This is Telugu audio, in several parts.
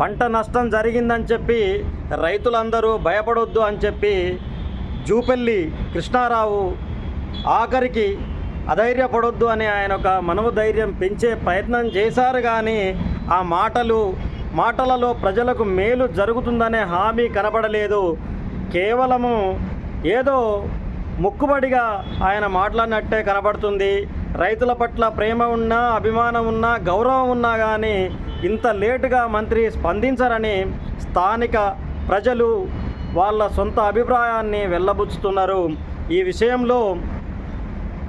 పంట నష్టం జరిగిందని చెప్పి రైతులందరూ భయపడొద్దు అని చెప్పి జూపల్లి కృష్ణారావు ఆఖరికి అధైర్యపడొద్దు అని ఆయన ఒక మనోధైర్యం పెంచే ప్రయత్నం చేశారు కానీ ఆ మాటలు మాటలలో ప్రజలకు మేలు జరుగుతుందనే హామీ కనబడలేదు. కేవలము ఏదో మొక్కుబడిగా ఆయన మాట్లాడినట్టే కనబడుతుంది. రైతుల పట్ల ప్రేమ ఉన్నా అభిమానం ఉన్నా గౌరవం ఉన్నా కానీ ఇంత లేటుగా మంత్రి స్పందించరని స్థానిక ప్రజలు వాళ్ళ సొంత అభిప్రాయాన్ని వెళ్ళబుచ్చుతున్నారు ఈ విషయంలో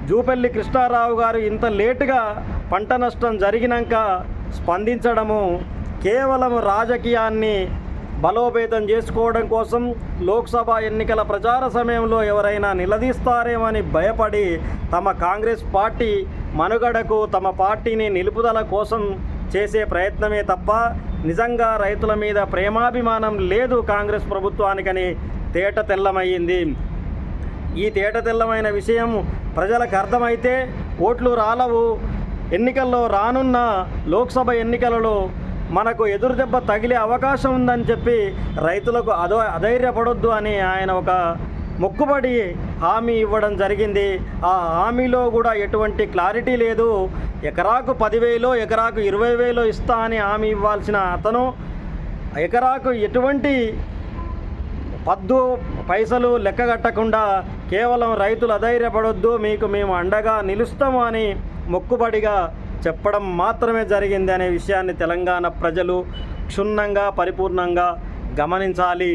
జూపల్లి కృష్ణారావు గారు ఇంత లేటుగా పంట నష్టం జరిగినాక స్పందించడము కేవలం రాజకీయాన్ని బలోపేతం చేసుకోవడం కోసం లోక్సభ ఎన్నికల ప్రచార సమయంలో ఎవరైనా నిలదీస్తారేమని భయపడి తమ కాంగ్రెస్ పార్టీ మనుగడకు తమ పార్టీని నిలుపుదల కోసం చేసే ప్రయత్నమే తప్ప నిజంగా రైతుల మీద ప్రేమాభిమానం లేదు కాంగ్రెస్ ప్రభుత్వానికని తేట తెల్లమయ్యింది ఈ తేట తెల్లమైన విషయం ప్రజలకు అర్థమైతే ఓట్లు రాలవు. ఎన్నికల్లో రానున్న లోక్సభ ఎన్నికలలో మనకు ఎదురు దెబ్బ తగిలే అవకాశం ఉందని చెప్పి రైతులకు అదో అధైర్యపడొద్దు అని ఆయన ఒక మొక్కుబడి హామీ ఇవ్వడం జరిగింది. ఆ హామీలో కూడా ఎటువంటి క్లారిటీ లేదు. ఎకరాకు పదివేలో ఎకరాకు ఇరవై వేలో ఇస్తా అని హామీ ఇవ్వాల్సిన అతను ఎకరాకు ఎటువంటి పద్దు పైసలు లెక్కగట్టకుండా కేవలం రైతులు అధైర్యపడొద్దు మీకు మేము అండగా నిలుస్తాము అని మొక్కుబడిగా చెప్పడం మాత్రమే జరిగింది అనే విషయాన్ని తెలంగాణ ప్రజలు క్షుణ్ణంగా పరిపూర్ణంగా గమనించాలి.